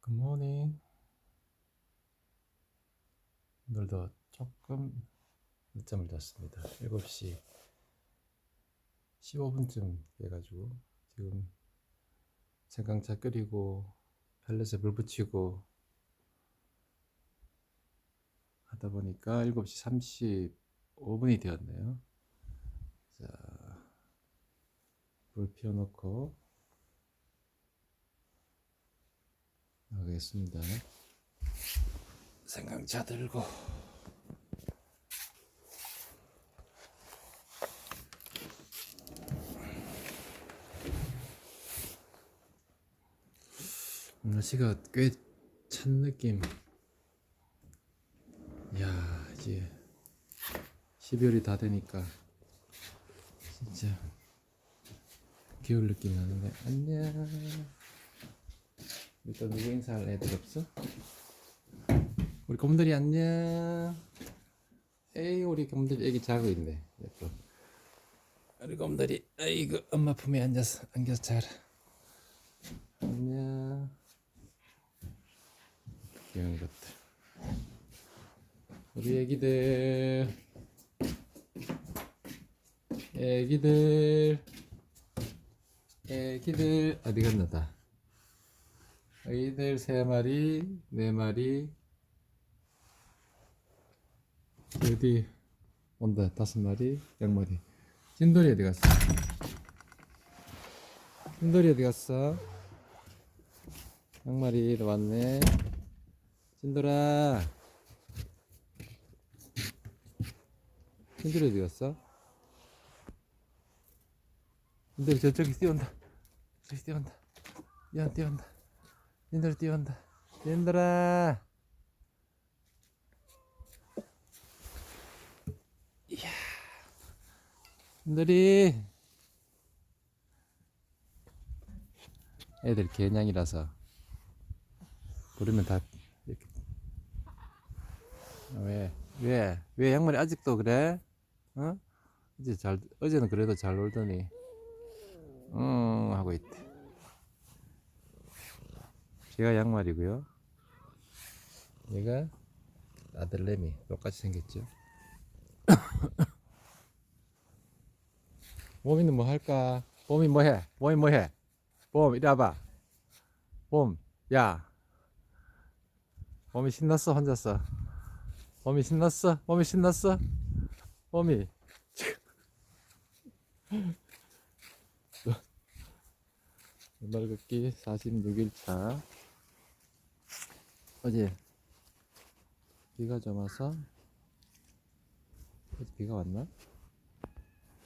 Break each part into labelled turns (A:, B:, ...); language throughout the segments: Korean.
A: 굿모닝. 오늘도 조금 늦잠을 잤습니다. 7시 15분쯤 돼가지고 지금 생강차 끓이고 펠렛에 물 붙이고 하다 보니까 7시 35분이 되었네요. 자, 불 피워놓고 나가겠습니다. 생강차 들고 날씨가 꽤 찬 느낌. 야 이제 12월이 다 되니까 진짜 겨울 느낌 나는데 안녕. 또 누구 인사할 애들 없어? 우리 곰들이 안녕. 에이 우리 곰들 애기 자고 있네. 예뻐. 우리 곰들이 아이고 엄마 품에 앉아서 안겨서 자라. 안녕. 귀여운 것들. 우리 애기들. 애기들. 애기들 어디 갔나 다. 애기들 세 마리, 네 마리. 어디 온다 다섯 마리, 양 마리. 찐돌이 어디 갔어? 찐돌이 어디 갔어? 양 마리 왔네. 찐돌아. 찐돌이 어디 갔어? 찐돌이 저쪽에 뛰어온다. 저기 뛰어온다. 뛰어 뛰어온다. 찐돌이 뛰어온다. 찐돌아. 이야. 찐돌이. 애들 개냥이라서 부르면 다 이렇게 왜? 왜? 왜 양말이 아직도 그래? 어? 이제 잘 어제는 그래도 잘 놀더니 응 하고 있대. 제가 양말이고요. 얘가 아들내미 똑같이 생겼죠. 봄이는 뭐 할까? 봄이 뭐 해? 봄이 뭐 해? 봄 이리 와봐. 봄, 야. 봄이 신났어 혼자서. 봄이 신났어? 봄이 신났어? 봄이. 말 걷기 46일 차. 어제 비가 좀 와서 어제 비가 왔나?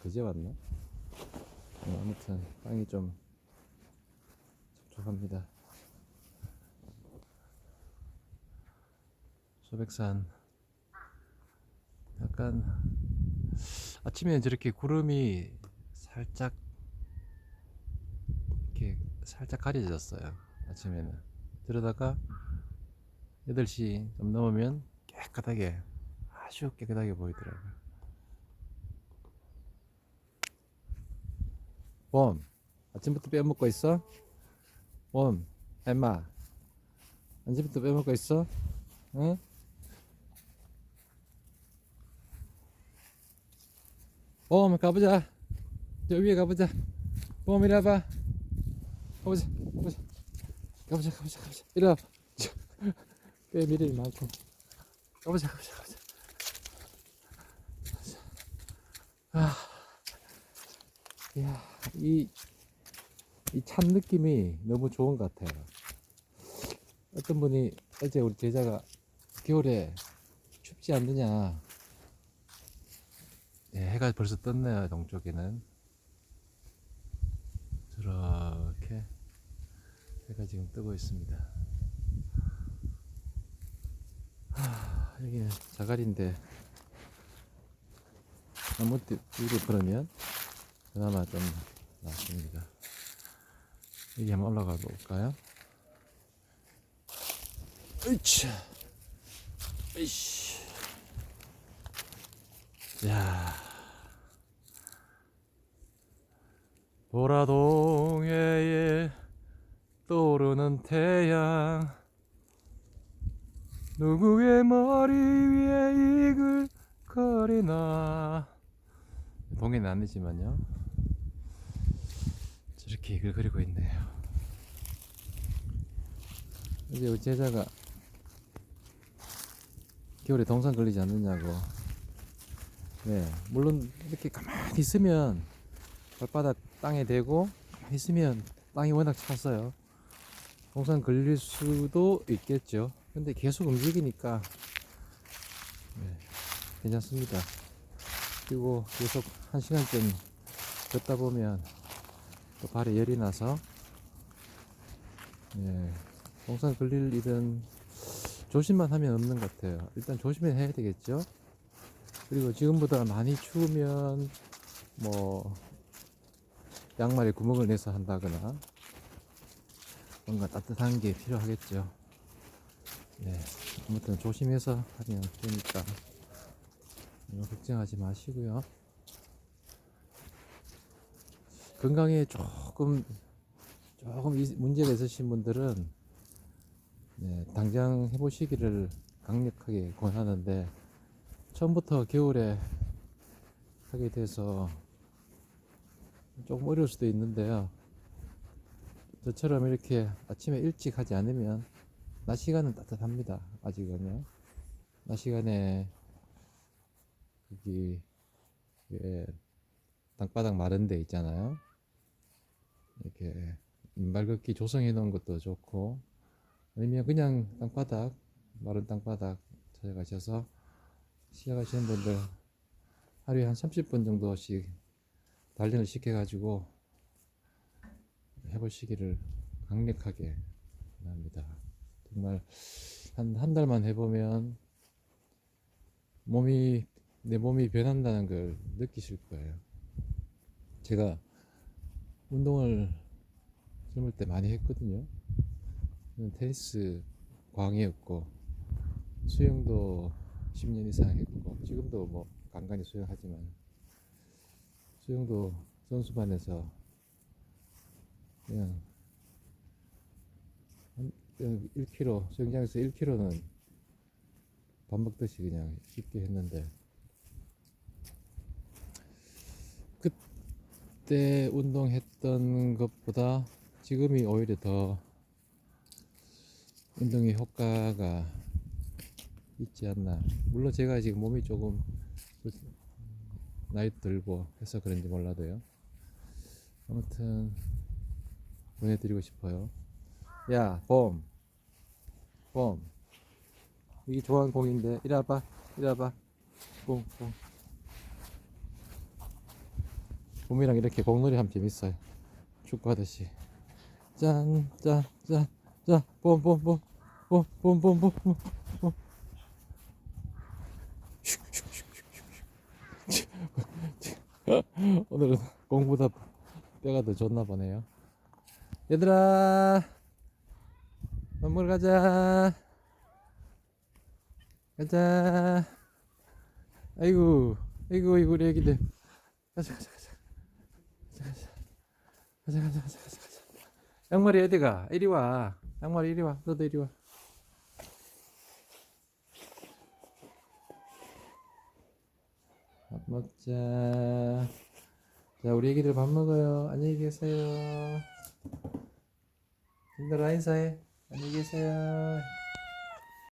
A: 그제 왔나? 어, 아무튼 땅이 좀 촉촉합니다. 소백산 약간 아침에 저렇게 구름이 살짝 이렇게 살짝 가려졌어요. 아침에는 그러다가 8시 좀 넘으면 깨끗하게 아주 깨끗하게 보이더라고요. 봄 아침부터 빼먹고 있어? 봄 엠마 아침부터 빼먹고 있어? 응? 봄 가보자 저 위에 가보자 봄 이리 와봐 가보자 가보자 가보자 가보자 가보자 이리 와봐 꽤 미리 많고 가보자 가보자 가보자 가보자. 아, 이야 이 이 찬 느낌이 너무 좋은 것 같아요. 어떤 분이 어제 우리 제자가 겨울에 춥지 않느냐. 네, 해가 벌써 떴네요, 동쪽에는. 저렇게 해가 지금 뜨고 있습니다. 하, 여기는 자갈인데 나무 위로 그러면 그나마 좀 낫습니다. 여기 한번 올라가 볼까요? 으이차 으이씨 자 보라동해에 떠오르는 태양 누구의 머리 위에 이글 거리나? 동해는 아니지만요. 저렇게 이글 거리고 있네요. 이제 우리 제자가 겨울에 동상 걸리지 않느냐고. 네 물론 이렇게 가만히 있으면 발바닥 땅에 대고 있으면 땅이 워낙 찼어요. 동상 걸릴 수도 있겠죠 근데 계속 움직이니까 네, 괜찮습니다. 그리고 계속 한 시간쯤 걷다 보면 또 발에 열이 나서 예, 동상 걸릴 일은 조심만 하면 없는 것 같아요. 일단 조심해야 되겠죠? 그리고 지금보다 많이 추우면 뭐 양말에 구멍을 내서 한다거나 뭔가 따뜻한 게 필요하겠죠. 네, 아무튼 조심해서 하면 되니까 걱정하지 마시고요. 건강에 조금 조금 이- 문제가 있으신 분들은 네, 당장 해보시기를 강력하게 권하는데 처음부터 겨울에 하게 돼서 조금 어려울 수도 있는데요. 저처럼 이렇게 아침에 일찍 하지 않으면 낮 시간은 따뜻합니다. 아직은요. 낮 시간에 여기 왜 땅바닥 마른 데 있잖아요. 이렇게 민발 걷기 조성해 놓은 것도 좋고 아니면 그냥 땅바닥 마른 땅바닥 찾아가셔서 시작하시는 분들 하루에 한 30분 정도씩 단련을 시켜 가지고 해보시기를 강력하게 합니다. 정말 한 한 달만 해보면 몸이 내 몸이 변한다는 걸 느끼실 거예요. 제가 운동을 젊을 때 많이 했거든요. 테니스 광이었고 수영도 10년 이상 했고 지금도 뭐 간간히 수영하지만 수영도 선수반에서 그냥 한 1km 수영장에서 1km는 밥 먹듯이 그냥 쉽게 했는데. 그때 운동했던 것보다 지금이 오히려 더 운동의 효과가 있지 않나. 물론 제가 지금 몸이 조금 나이 들고 해서 그런지 몰라도요. 아무튼 보내드리고 싶어요. 야, 봄. 봄. 이게 좋아하는 공인데, 이리 와봐. 이리 와봐. 봄, 봄. 봄이랑 이렇게 공놀이 하면 재밌어요. 축구하듯이. 짠, 짠, 짠, 짠. 봄, 봄, 봄. 봄, 봄, 봄, 봄, 봄. 오늘은 공보다 뼈가 더 좋나 보네요. 얘들아 밥 먹으러 가자. 가자. 아이고, 아이고, 아이고, 우리 애기들. 가자, 가자, 가자. 가자, 가자. 가자, 가자, 가자, 가자. 가자. 양말이 어디가? 이리 와. 양말이 이리 와. 너도 이리 와. 밥 먹자. 자, 우리 애기들 밥 먹어요. 안녕히 계세요. 힘들 라인사해. 안녕히 계세요